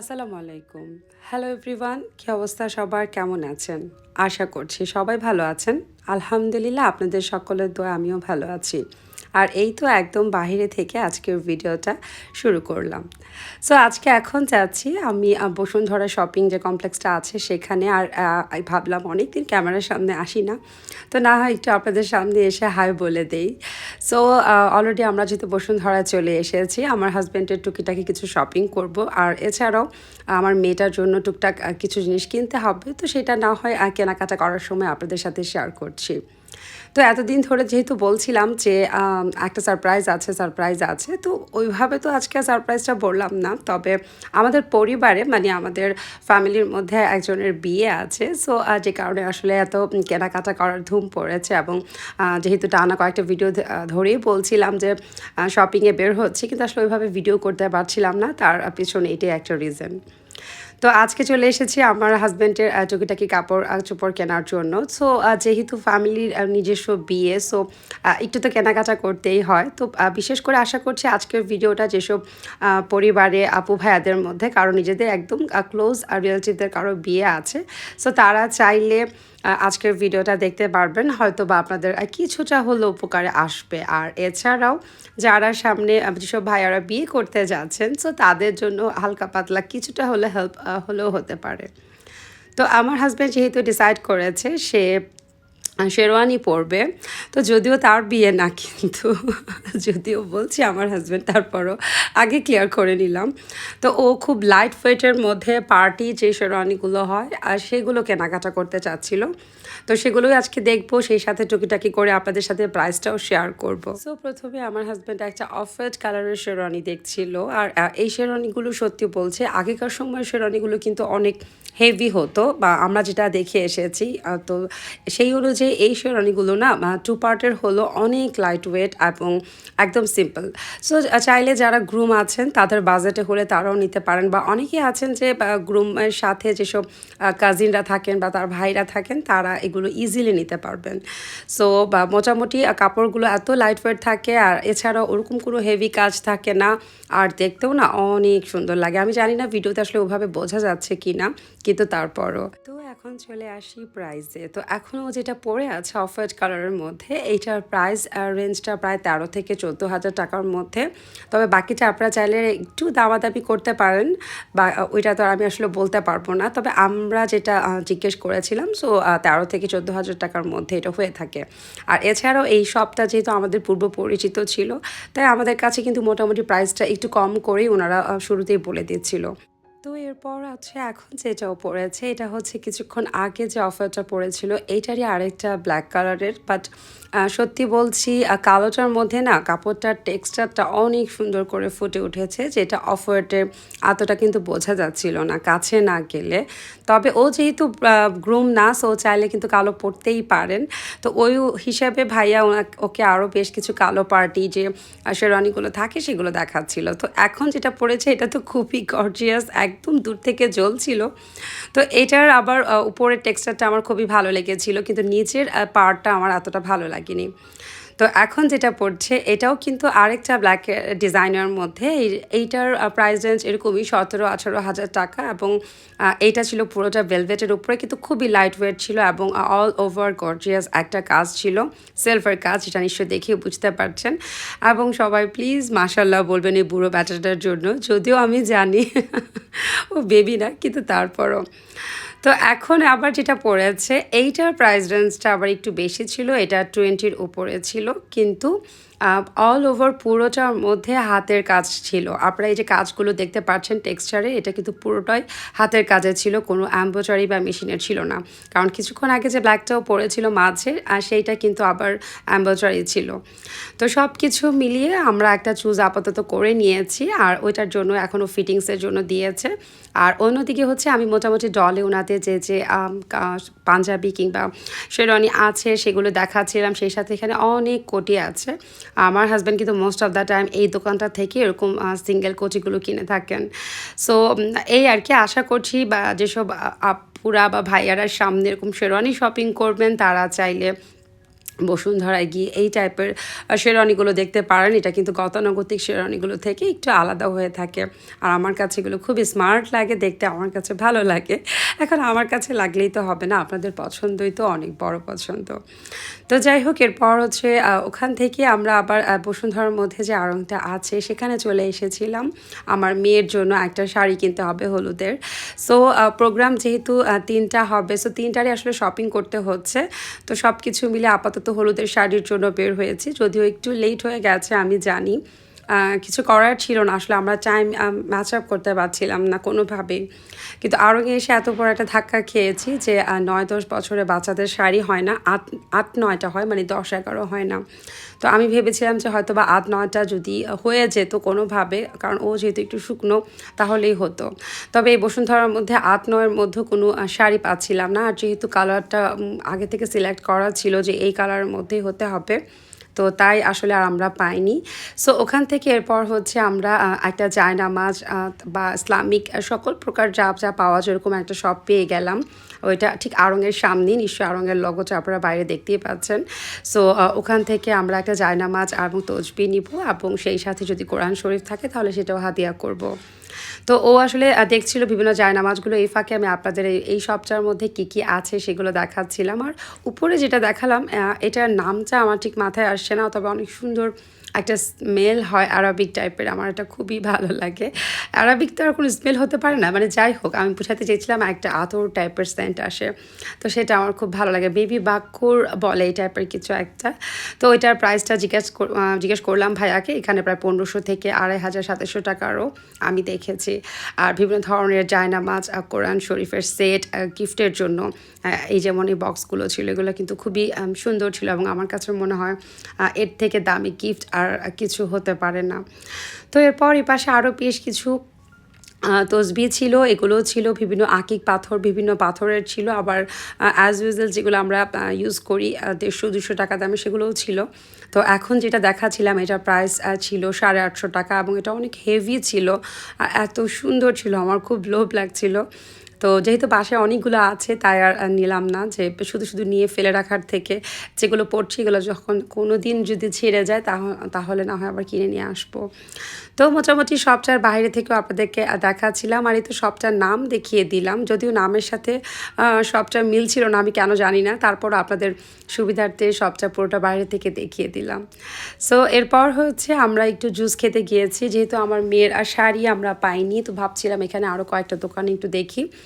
আসসালামু আলাইকুম। Hello everyone কি অবস্থা? সবার কেমন আছেন? আশা করছি সবাই ভালো আছেন। আলহামদুলিল্লাহ, আপনাদের সকলের দোয়া আমিও ভালো আছি। আর এই তো একদম বাইরে থেকে আজকের ভিডিওটা শুরু করলাম। সো আজকে এখন যাচ্ছি আমি বসুন্ধরা শপিং যে কমপ্লেক্সটা আছে সেখানে আর ভাবলাম অনেক দিন ক্যামেরার সামনে আসি না। তো না হয় একটু আপনাদের সামনে এসে হাই বলে দেই। সো অলরেডি আমরা যেহেতু বসুন্ধরা চলে এসেছি, আমার হাজব্যান্ডের টুকিটাকি কিছু শপিং করব। আর এছাড়াও আমার মেয়েটার জন্য টুকটাক কিছু জিনিস কিনতে হবে। তো সেটা না হয় কেনাকাটা করার সময় আপনাদের সাথে শেয়ার করছি। তো এতদিন ধরে যেহেতু বলছিলাম যে একটা সারপ্রাইজ আছে সারপ্রাইজ আছে, তো ওইভাবে তো আজকে সারপ্রাইজটা বললাম না। তবে আমাদের পরিবারে মানে আমাদের ফ্যামিলির মধ্যে একজনের বিয়ে আছে সো যে কারণে আসলে এত কেনাকাটা করার ধুম পড়েছে এবং যেহেতু টানা কয়েকটা ভিডিও ধরেই বলছিলাম যে শপিংয়ে বের হচ্ছে, কিন্তু আসলে ওইভাবে ভিডিও করতে পারছিলাম না, তার পিছনে এটাই একটা রিজন তো আজকে চলে এসেছি আমার হাজব্যান্ডের টুকিটাকি কাপড় চোপড় কেনার জন্য। সো যেহেতু ফ্যামিলির নিজস্ব বিয়ে, সো একটু তো কেনাকাটা করতেই হয়। তো বিশেষ করে আশা করছি আজকের ভিডিওটা যেসব পরিবারে আপু ভাইয়াদের মধ্যে, কারও নিজেদের একদম ক্লোজ আর রিলেটিভদের কারও বিয়ে আছে, সো তারা চাইলে আজকের ভিডিওটা দেখতে পারবেন। হয়তো বা আপনাদের কিছুটা হলেও উপকারে আসবে। আর এছাড়াও যারা সামনে যেসব ভাইয়ারা বিয়ে করতে যাচ্ছেন, সো তাদের জন্য হালকা পাতলা কিছুটা হলে হেল্প হলেও হতে পারে। তো আমার হাজব্যান্ড যেহেতু ডিসাইড করেছে সে শেরওয়ানি পরবে। তো যদিও তার বিয়ে না, কিন্তু যদিও বলছি আমার হাজব্যান্ড তারপরও আগে ক্লিয়ার করে নিলাম। তো ও খুব লাইট ওয়েটের মধ্যে পার্টি যে শেরওয়ানিগুলো হয়, আর সেগুলো কেনাকাটা করতে চাচ্ছিল। তো সেগুলোই আজকে দেখব, সেই সাথে টুকিটাকি করে আপনাদের সাথে প্রাইসটাও শেয়ার করব। সো প্রথমে আমার হাজব্যান্ড একটা অফ কালারের শেরওয়ানি দেখছিল। আর এই শেরওয়ানিগুলো সত্যি বলছে, আগেকার সময় শেরওয়ানিগুলো কিন্তু অনেক হেভি হতো বা আমরা যেটা দেখে এসেছি তো সেই অনুযায়ী এই শেরওয়ানিগুলো না টু পার্টের হলো অনেক লাইট ওয়েট এবং একদম সিম্পল সো চাইলে যারা গ্রুম আছেন, তাদের বাজেটে হলে তারাও নিতে পারেন বা অনেকেই আছেন যে গ্রুমের সাথে যেসব কাজিনরা থাকেন বা তার ভাইরা থাকেন, তারা এগুলো ইজিলি নিতে পারবেন। সো বা মোটামুটি কাপড়গুলো এত লাইট ওয়েট থাকে আর এছাড়াও ওরকম কোনো হেভি কাজ থাকে না, আর দেখতেও না অনেক সুন্দর লাগে। আমি জানি না ভিডিওতে আসলে ওভাবে বোঝা যাচ্ছে কি না কিন্তু তারপরও। তো এখন চলে আসি প্রাইসে তো এখনও যেটা পড়ে আছে অফ হোয়াইট কালারের মধ্যে, এইটার প্রাইস রেঞ্জটা প্রায় তেরো থেকে চোদ্দ হাজার টাকার মধ্যে। তবে বাকিটা আপনারা চাইলে একটু দামাদামি করতে পারেন, বা ওইটা তো আমি আসলে বলতে পারব না। তবে আমরা যেটা জিজ্ঞেস করেছিলাম সো তেরো থেকে চোদ্দ হাজার টাকার মধ্যে এটা হয়ে থাকে। আর এছাড়াও এই শপটা যেহেতু আমাদের পূর্ব পরিচিত ছিল, তাই আমাদের কাছে কিন্তু মোটামুটি প্রাইসটা একটু কম করেই ওনারা শুরুতেই বলে দিচ্ছিল। তো এরপর আছে এখন যেটাও পড়েছে, এটা হচ্ছে কিছুক্ষণ আগে যে অফারটা পড়েছিল, এইটারই আরেকটা ব্ল্যাক কালারের বাট সত্যি বলছি কালোটার মধ্যে না কাপড়টার টেক্সচারটা অনেক সুন্দর করে ফুটে উঠেছে, যেটা অফারটে এতটা কিন্তু বোঝা যাচ্ছিল না কাছে না গেলে। তবে ও যেহেতু গ্রুম না সো চাইলে কিন্তু কালো পরতেই পারেন। তো ওই হিসাবে ভাইয়া ওকে আরও বেশ কিছু কালো পার্টি যে শেরওয়ানিগুলো থাকে সেগুলো দেখাচ্ছিল। তো এখন যেটা পড়েছে, এটা তো খুবই গর্জিয়াস একদম দূর থেকে জ্বলছিল। তো এটার আবার উপরের টেক্সচারটা আমার খুবই ভালো লেগেছিল, কিন্তু নিচের পার্টটা আমার এতটা ভালো লাগেনি। তো এখন যেটা পড়ছে, এটাও কিন্তু আরেকটা ব্ল্যাক ডিজাইনের মধ্যে। এই- এইটার প্রাইস রেঞ্জ এরকমই সতেরো, আঠারো হাজার টাকা এবং এইটা ছিল পুরোটা ভেলভেটের উপরে কিন্তু খুবই লাইট ওয়েট ছিল এবং অল ওভার গর্জিয়াস একটা কাজ ছিল সেলফের কাজ যেটা নিশ্চয়ই দেখে বুঝতে পারছেন। এবং সবাই প্লিজ মাশাল্লাহ বলবেন এই বুড়ো ব্যাটাটার জন্য, যদিও আমি জানি, ও বেবি না, কিন্তু তারপরও। তো এখন আবার যেটা পড়েছে, এইটার প্রাইস রেঞ্জটা আবার একটু বেশি ছিল, এটা টোয়েন্টির উপরে ছিল। কিন্তু অল ওভার পুরোটার মধ্যে হাতের কাজ ছিল। আপনারা এই যে কাজগুলো দেখতে পাচ্ছেন টেক্সচারে এটা কিন্তু পুরোটাই হাতের কাজে ছিল, কোনো অ্যাম্বোচারি বা মেশিনের ছিল না। কারণ কিছুক্ষণ আগে যে ব্ল্যাকটাও পড়েছিল মাঝে, আর সেইটা কিন্তু আবার অ্যাম্বোচারি ছিল। তো সব কিছু মিলিয়ে আমরা একটা চুজ আপাতত করে নিয়েছি, আর ওইটার জন্য এখনও ফিটিংসের জন্য দিয়েছে। আর অন্যদিকে হচ্ছে আমি মোটামুটি ডলে ওনাতে যে যে পাঞ্জাবি কিংবা শেরওয়ানি আছে, সেগুলো দেখাচ্ছিলাম, সেই সাথে এখানে অনেক কোটি আছে। আমার হাজব্যান্ড কিন্তু মোস্ট অফ দ্য টাইম এই দোকানটা থেকে এরকম সিঙ্গেল কোটিগুলো কিনে থাকেন। সো এই আর কি আশা করছি বা যেসব আপুরা বা ভাইয়ারা সামনে এরকম শেরওয়ানি শপিং করবেন, তারা চাইলে বসুন্ধরায় গিয়ে এই টাইপের শেরওয়ানিগুলো দেখতে পারেন। এটা কিন্তু গতানুগতিক শেরওয়ানিগুলো থেকে একটু আলাদা হয়ে থাকে। আর আমার কাছে এগুলো খুবই স্মার্ট লাগে, দেখতে আমার কাছে ভালো লাগে। এখন আমার কাছে লাগলেই তো হবে না, আপনাদের পছন্দই তো অনেক বড় পছন্দ। তো যাই হোক, এরপর হচ্ছে ওখান থেকে আমরা আবার বসুন্ধরার মধ্যে যে আড়ংটা আছে, সেখানে চলে এসেছিলাম। আমার মেয়ের জন্য একটা শাড়ি কিনতে হবে হলুদের। সো প্রোগ্রাম যেহেতু তিনটা হবে সো তিনটারই আসলে শপিং করতে হচ্ছে। তো সব কিছু মিলে আপাতত হলুদের শাড়ির জন্য বের হয়েছি। যদিও একটু লেট হয়ে গেছে, আমি জানি। কিছু করার ছিল না। আসলে আমরা টাইম ম্যাচ আপ করতে পারছিলাম না কোনোভাবেই কিন্তু আরও এসে এত বড় একটা ধাক্কা খেয়েছি যে নয় দশ বছরে বাচ্চাদের শাড়ি হয় না, আট আট নয়টা হয় মানে দশ এগারো হয় না। তো আমি ভেবেছিলাম যে হয়তো বা আট নয়টা যদি হয়ে যেত কোনোভাবে, কারণ ও যেহেতু একটু শুকনো, তাহলেই হতো। তবে এই বসুন্ধরার মধ্যে আট নয়ের মধ্যে কোনো শাড়ি পাচ্ছিলাম না। আর যেহেতু কালারটা আগে থেকে সিলেক্ট করা ছিল যে এই কালারের মধ্যেই হতে হবে তো তাই আসলে আর আমরা পাইনি। সো ওখান থেকে এরপর হচ্ছে আমরা একটা জায়নামাজ বা ইসলামিক সকল প্রকার যা যা পাওয়া যায় এরকম একটা শপ পেয়ে গেলাম। ওইটা ঠিক আড়ংয়ের সামনেই, নিশ্চয়ই আড়ংয়ের লগোটা আপনারা বাইরে দেখতেই পাচ্ছেন। সো ওখান থেকে আমরা একটা জায়নামাজ এবং তজবি নিব এবং সেই সাথে যদি কোরআন শরীফ থাকে তাহলে সেটাও হাদিয়া করব। তো ও আসলে দেখছিল বিভিন্ন জায়নামাজগুলো, এই ফাঁকে আমি আপনাদের এই সবটার মধ্যে কি কি আছে সেগুলো দেখাচ্ছিলাম। আর উপরে যেটা দেখালাম এটার নামটা আমার ঠিক মাথায় আসছে না, তবে অনেক সুন্দর একটা স্মেল হয় আরবিক টাইপের আমার এটা খুবই ভালো লাগে। আরবিক তো আর কোনো স্মেল হতে পারে না মানে যাই হোক, আমি বোঝাতে চেয়েছিলাম একটা আতর টাইপের সেন্ট আসে, তো সেটা আমার খুব ভালো লাগে। বেবি বাক্কুর বলে এই টাইপের কিছু একটা, তো ওইটার প্রাইসটা জিজ্ঞেস জিজ্ঞেস করলাম ভাইয়াকে, এখানে প্রায় পনেরোশো থেকে আড়াই হাজার সাতাশশো টাকারও, আমি দেখেছি আর বিভিন্ন ধরনের জায়নামাজ কোরআন শরীফের সেট গিফটের জন্য এই যেমন এই বক্সগুলো ছিল, এগুলো কিন্তু খুবই সুন্দর ছিল এবং আমার কাছে মনে হয় এর থেকে দামি গিফট আর কিছু হতে পারে না। তো এরপর এই পাশে আরও বেশ কিছু তসবি ছিল এগুলো ছিল, বিভিন্ন আকিক পাথর, বিভিন্ন পাথরের ছিল, আবার অ্যাজ ইউজুয়াল যেগুলো আমরা ইউজ করি দেড়শো, দুশো টাকা দামে সেগুলোও ছিল। তো এখন যেটা দেখাছিলাম এটা প্রাইস ছিল সাড়ে আটশো টাকা এবং এটা অনেক হেভি ছিল আর এত সুন্দর ছিল, আমার খুব লোভ লাগছিল। তো যেহেতু বাসায় অনেকগুলো আছে তাই আর নিলাম না যে শুধু শুধু নিয়ে ফেলে রাখার থেকে। যেগুলো পড়ছি এগুলো যখন কোনো দিন যদি ছেড়ে যায় তাহ- তাহলে না হয় আবার কিনে নিয়ে আসব। তো মোটামুটি সবটার বাইরে থেকেও আপনাদেরকে দেখাচ্ছিলাম আর এই তো সবটার নাম দেখিয়ে দিলাম। যদিও নামের সাথে আহ, সবটা মিল ছিল না আমি কেন জানি না। তারপর আপনাদের সুবিধার্থে সবটা পুরোটা বাইরে থেকে দেখিয়ে দিলাম। সো এরপর হচ্ছে আমরা একটু জুস খেতে গিয়েছি। যেহেতু আমার মেয়ের আর শাড়ি আমরা পাইনি তো ভাবছিলাম এখানে আরও কয়েকটা দোকানে একটু দেখি।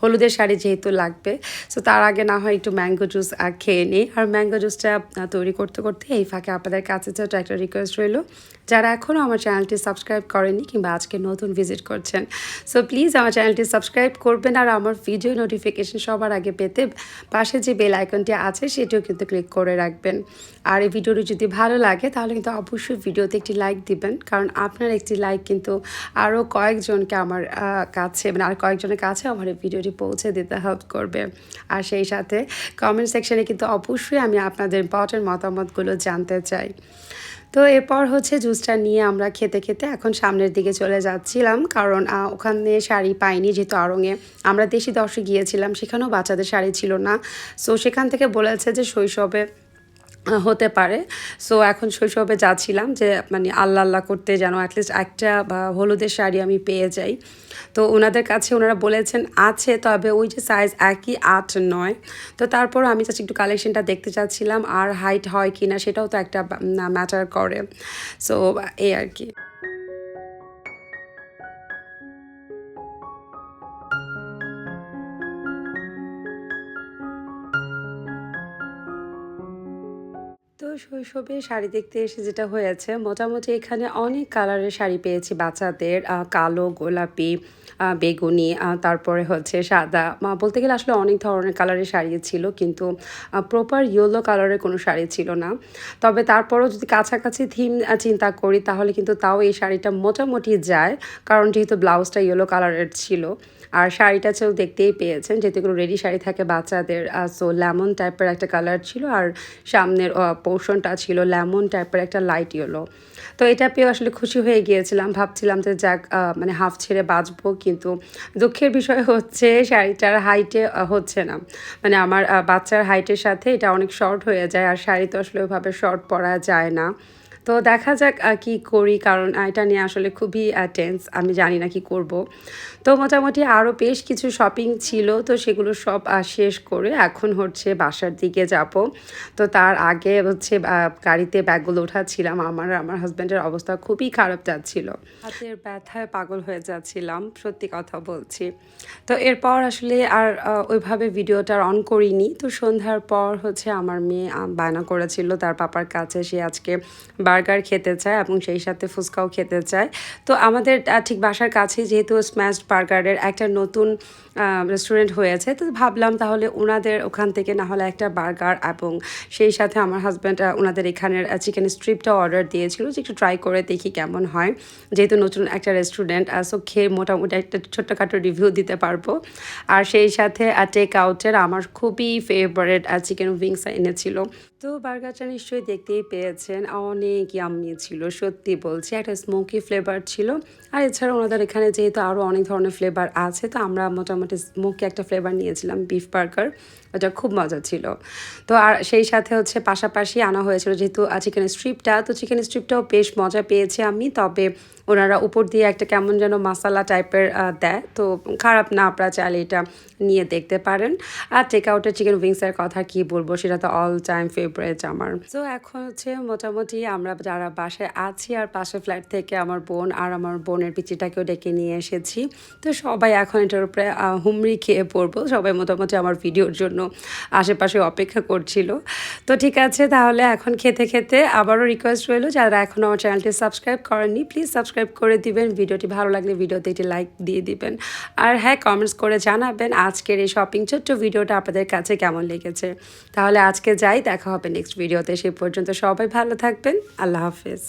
হলুদের শাড়ি যেহেতু লাগবে সো তার আগে না হয় একটু ম্যাঙ্গো জুস খেয়ে নিই। আর ম্যাঙ্গো জুসটা তৈরি করতে করতে এই ফাঁকে আপনাদের কাছে ছোট একটা রিকোয়েস্ট রইল, যারা এখনও আমার চ্যানেলটি সাবস্ক্রাইব করেনি কিংবা আজকে নতুন ভিজিট করছেন সো প্লিজ আমার চ্যানেলটি সাবস্ক্রাইব করবেন আর আমার ভিডিও নোটিফিকেশন সবার আগে পেতে পাশে যে বেল আইকনটি আছে সেটিও কিন্তু ক্লিক করে রাখবেন। আর এই ভিডিওটি যদি ভালো লাগে তাহলে কিন্তু অবশ্যই ভিডিওতে একটি লাইক দিবেন, কারণ আপনার একটি লাইক কিন্তু আরও কয়েকজনকে আমার কাছে মানে আর কয়েকজনের কাছে আমার এই ভিডিওটি পৌঁছে দিতে হেল্প করবে। আর সেই সাথে কমেন্ট সেকশনে কিন্তু অবশ্যই আমি আপনাদের ইম্পর্টেন্ট মতামতগুলো জানতে চাই। তো এরপর হচ্ছে জুসটা নিয়ে আমরা খেতে খেতে এখন সামনের দিকে চলে যাচ্ছিলাম। কারণ ওখানে শাড়ি পাইনি যেহেতু আড়ঙে। আমরা দেশি দর্শক গিয়েছিলাম, সেখানেও বাচ্চাদের শাড়ি ছিল না। সো সেখান থেকে বলেছে যে শৈশবে হতে পারে। সো এখন শৈশবে যাচ্ছিলাম যে মানে আল্লাহ আল্লাহ করতে যেন অ্যাটলিস্ট একটা বা হলুদের শাড়ি আমি পেয়ে যাই। তো ওনাদের কাছে ওনারা বলেছেন, আছে, তবে ওই যে সাইজ একই, আট, নয়। তো তারপর আমি চাচ্ছি একটু কালেকশনটা দেখতে চাচ্ছিলাম, আর হাইট হয় কি না সেটাও তো একটা ম্যাটার করে। সো এই আর কি। শৈশবে শাড়ি দেখতে এসে যেটা হয়েছে, মোটামুটি এখানে অনেক কালারের শাড়ি পেয়েছি বাচ্চাদের কালো, গোলাপি বেগুনি তারপরে হচ্ছে সাদা বলতে গেলে আসলে অনেক ধরনের কালারের শাড়ি ছিল কিন্তু প্রপার ইয়েলো কালারের কোনো শাড়ি ছিল না। তবে তারপরও যদি কাছাকাছি থিম চিন্তা করি তাহলে কিন্তু তাও এই শাড়িটা মোটামুটি যায়, কারণ যেহেতু ব্লাউজটা ইয়েলো কালারের ছিল, আর শাড়িটা চেয়েও দেখতেই পেয়েছেন, যেহেতু রেডি শাড়ি থাকে বাচ্চাদের সো লেমন টাইপের একটা কালার ছিল, আর সামনের পোর্শনটা ছিল লেমন টাইপের একটা লাইট ইয়েলো তো এটা পেয়ে আসলে খুশি হয়ে গিয়েছিলাম। ভাবছিলাম যে যাক মানে হাফ ছেড়ে বাঁচবো, কিন্তু দুঃখের বিষয় হচ্ছে শাড়িটার হাইটে হচ্ছে না। মানে আমার বাচ্চার হাইটের সাথে এটা অনেক শর্ট হয়ে যায়, আর শাড়ি তো আসলে ওইভাবে শর্ট পরা যায় না। তো দেখা যাক কি করি। কারণ এটা নিয়ে আসলে খুবই টেন্স আমি জানি না কি করব। তো মোটামুটি আরও বেশ কিছু শপিং ছিল। তো সেগুলো সব শেষ করে এখন হচ্ছে বাসার দিকে যাব। তো তার আগে হচ্ছে গাড়িতে ব্যাগগুলো ওঠাচ্ছিলাম। আমার আমার হাজব্যান্ডের অবস্থা খুবই খারাপ যাচ্ছিল। হাতের ব্যথায় পাগল হয়ে যাচ্ছিলাম, সত্যি কথা বলছি। তো এরপর আসলে আর ওইভাবে ভিডিওটা অন করিনি। তো সন্ধ্যার পর হচ্ছে আমার মেয়ে বায়না করেছিল। তার পাপার কাছে সে আজকে বার্গার খেতে চায় এবং সেই সাথে ফুচকাও খেতে চায়। তো আমাদের ঠিক বাসার কাছেই যেহেতু স্ম্যাশড বার্গারের একটা নতুন রেস্টুরেন্ট হয়েছে, তো ভাবলাম তাহলে ওনাদের ওখান থেকে না হলে একটা বার্গার এবং সেই সাথে আমার হাজব্যান্ড ওনাদের এখানের চিকেন স্ট্রিপটা অর্ডার দিয়েছিল, যে একটু ট্রাই করে দেখি কেমন হয়। যেহেতু নতুন একটা রেস্টুরেন্ট সো খেয়ে মোটামুটি একটা ছোট্টখাটো রিভিউ দিতে পারব। আর সেই সাথে টেক আউটের আমার খুবই ফেভারেট চিকেন উইংস এনেছিল। তো বার্গারটা নিশ্চয়ই দেখতেই পেয়েছেন, অনেক ইয়াম্মি ছিল, সত্যি বলছি, একটা স্মোকি ফ্লেভার ছিল। আর এছাড়া ওনাদের এখানে যেহেতু আরও অনেক ধরনের ফ্লেভার আছে, তো আমরা মোটামুটি স্মোকি একটা ফ্লেভার নিয়েছিলাম বিফ বার্গার ওটা খুব মজা ছিল। তো আর সেই সাথে হচ্ছে পাশাপাশি আনা হয়েছিল যেহেতু চিকেন স্ট্রিপটা তো চিকেন স্ট্রিপটাও বেশ মজা পেয়েছি আমি, তবে ওনারা উপর দিয়ে একটা কেমন যেন মশালা টাইপের দেয়। তো খারাপ না, আপনারা চাইলে এটা নিয়ে দেখতে পারেন। আর টেক আউটের চিকেন উইংসের কথা কি বলব, সেটা তো অল টাইম ফেভারেট আমার। তো এখন হচ্ছে মোটামুটি আমরা যারা বাসায় আছি আর পাশের ফ্ল্যাট থেকে আমার বোন আর আমার বোনের পিচিটাকেও ডেকে নিয়ে এসেছি। তো সবাই এখন এটার উপরে হুমড়ি খেয়ে পড়ব। সবাই মোটামুটি আমার ভিডিওর জন্য আশেপাশে অপেক্ষা করছিল। তো ঠিক আছে, তাহলে এখন খেতে খেতে আবারও রিকোয়েস্ট রইল। যারা এখনও আমার চ্যানেলটি সাবস্ক্রাইব করেননি প্লিজ সাবস্ক্রাইব করে দিবেন। ভিডিওটি ভালো লাগলে ভিডিওতে একটি লাইক দিয়ে দিবেন। আর হ্যাঁ কমেন্টস করে জানাবেন আজকের এই শপিং ছোট্ট ভিডিওটা আপনাদের কাছে কেমন লেগেছে। তাহলে আজকে যাই, দেখা হবে নেক্সট ভিডিওতে সে পর্যন্ত সবাই ভালো থাকবেন। আল্লাহ হাফেজ।